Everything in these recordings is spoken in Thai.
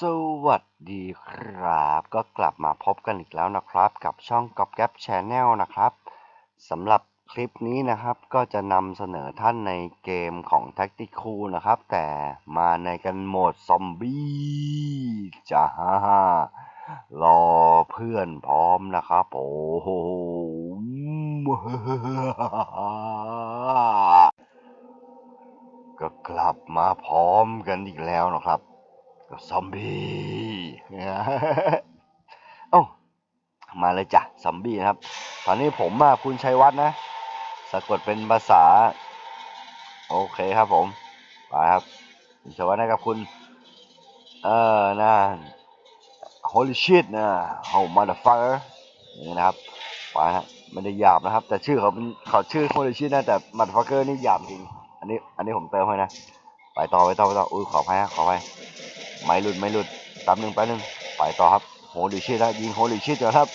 สวัสดีครับ ก็กลับมาพบกันอีกแล้วนะครับ กับช่องก๊อปแก๊ปชแนลนะครับสำหรับคลิปนี้นะครับ ก็จะนำเสนอท่านในเกมของ Tactical นะครับ แต่มาในกันโหมดซอมบี้จ้าฮ่ารอเพื่อนพร้อมนะครับ โอ้โหก็กลับมาพร้อมกันอีกแล้วนะครับ ซอมบี้เอ้ามาเลยจ้ะซอมบี้นะครับ ตอนนี้ผมมาคุณชัยวัฒน์นะ สะกดเป็นภาษา โอเคครับผมไปครับคุณชัยวัฒน์นะครับคุณ เออนะ holy shit นะ oh motherfucker นี่นะครับไปนะไม่ได้หยาบนะครับ แต่ชื่อเขาเป็นเขาชื่อ holy shit นะแต่ motherfucker นี่หยาบจริง อันนี้ อันนี้ผมเติมให้นะ ไปต่อไปต่อไปต่ออุ้ยขออภัยฮะขออภัย ไม่หลุดไม่หลุดแป๊บหนึ่งแป๊บหนึ่งไปต่อครับโฮลิชิตนะยิงโฮลิชิตนะครับ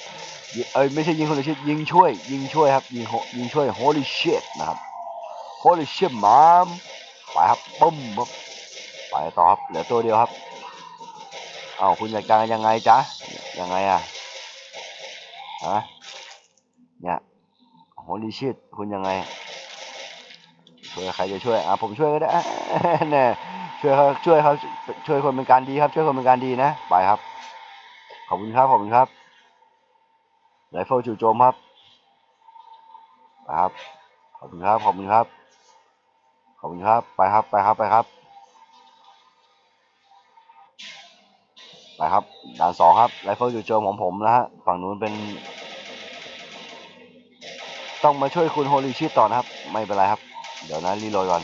เอ้ยไม่ใช่ยิงโฮลิชิตยิงช่วย ยิงช่วยครับยิงโฮยิงช่วยโฮลิชิตนะครับโฮลิชิตมามไปครับปุ้มครับไปต่อครับเหลือตัวเดียวครับเอ้าคุณจัดการยังไงจ๊ะยังไงอะฮะเนี่ยโฮลิชิตคุณยังไง ช่วยใครจะช่วยอะผมช่วยก็ได้เนี่ยช่วยเขาช่วยเขาช่วยคนเป็นการดีครับ ช่วยคนเป็นการดีนะไปครับ ขอบคุณครับขอบคุณครับไรเฟิลจู่โจมครับไปครับขอบคุณครับขอบคุณครับขอบคุณครับไปครับไปครับไปครับไปครับด่านสองครับไรเฟิลจู่โจมของผมนะฮะฝั่งนู้นเป็น ต้องมาช่วยคุณโฮลิชิตต่อนะครับ ไม่เป็นไรครับ เดี๋ยวนะรีโหลดก่อน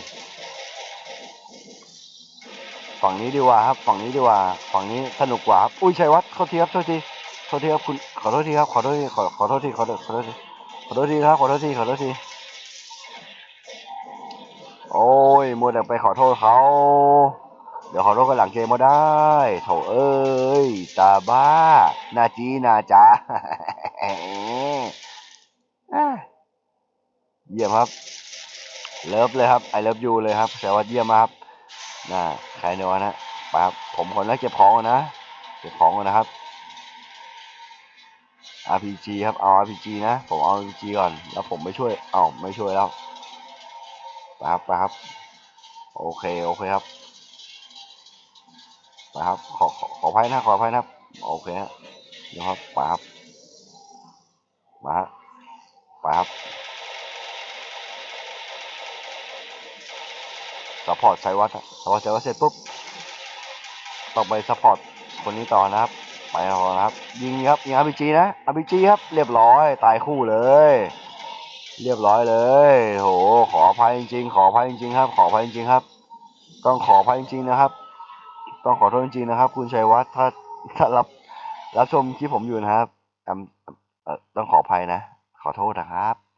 ฝั่งนี้ดีกว่าครับ ฝั่งนี้ดีกว่า ฝั่งนี้สนุกกว่าครับอุ้ยชัยวัฒน์โทษทีครับโทษทีโทษทีครับคุณขอโทษทีครับขอโทษทีขอขอโทษทีขอโทษขอโทษทีขอโทษทีครับขอโทษทีขอโทษทีโอ้ยมัวแต่ไปขอโทษเขาเดี๋ยวขอโทษกันหลังเกมมาได้โถเอ้ยตาบ้านาจีนาจ้าเยี่ยมครับ เลิฟเลยครับไอเลิฟยูเลยครับแสวัสดีเยี่ยมมากครับน่าใครเนวะนะไปครับผมคนแรกเก็บของนะเก็บของก่อนนะครับ RPG ครับเอา RPG นะผมเอา RPG ก่อนแล้วผมไม่ช่วยเอ้าไม่ช่วยแล้วไปครับไปครับโอเคโอเคครับไปครับขอขอขออภัยนะขออภัยนะครับโอเคฮะเดี๋ยวครับไปครับมาฮะไปครับ ซัพพอร์ตไซวัตซัพพอร์ตไซวัตเสร็จปุ๊บต่อไปซัพพอร์ตคนนี้ต่อนะครับ ไปต่อนะครับ ยิงครับยิงอาร์พีจีนะอาร์พีจีครับ เรียบร้อย ตายคู่เลย เรียบร้อยเลย โห ขออภัยจริงๆ ขออภัยจริงๆครับ ขออภัยจริงๆครับ ต้องขออภัยจริงๆนะครับ ต้องขอโทษจริงๆนะครับ คุณชัยวัฒน์ถ้าถ้ารับรับชมคลิปผมอยู่นะครับต้องขออภัยนะ ขอโทษนะครับ